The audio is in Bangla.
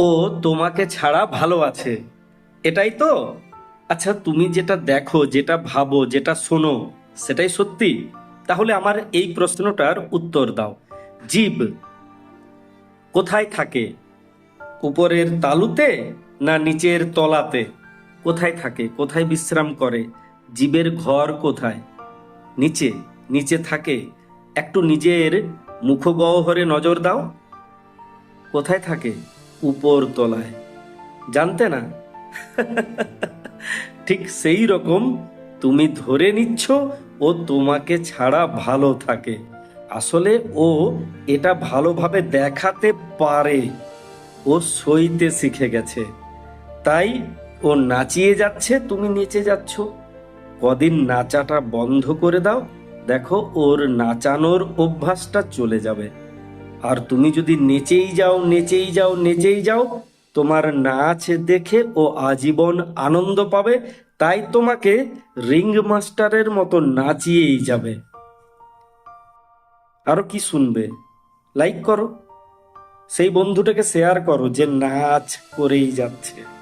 ও তোমাকে ছাড়া ভালো আছে। এটাই তো? আচ্ছা তুমি যেটা দেখো, যেটা ভাবো, যেটা শোনো, সেটাই সত্যি? তাহলে আমার এই প্রশ্নটার উত্তর দাও। জীব কোথায় থাকে? উপরের তালুতে না নিচের তলাতে? কোথায় থাকে? কোথায় বিশ্রাম করে? জীবের ঘর কোথায়? নিচে নিচে থাকে? একটু নিজের মুখগহ্বরে নজর দাও। কোথায় থাকে? উপর তলায় জানতে না? ঠিক সেই রকম তুমি ধরে নিচ্ছ ও তোমাকে ছাড়া ভালো থাকে। আসলে ও এটা ভালোভাবে দেখাতে পারে। ও সইতে শিখে গেছে। তাই ও নাচিয়ে যাচ্ছে, তুমি নেচে যাচ্ছ। কদিন নাচাটা বন্ধ করে দাও। দেখো ওর নাচানোর অভ্যাসটা চলে যাবে। আর তুমি যদি নেচেই যাও নেচেই যাও নেচেই যাও, তোমার নাচ দেখে ও আজীবন আনন্দ পাবে, তাই তোমাকে রিং মাস্টারের মতো নাচিয়েই যাবে। আরও কি শুনবে? লাইক করো। সেই বন্ধুটাকে শেয়ার করো যে নাচ করেই যাচ্ছে।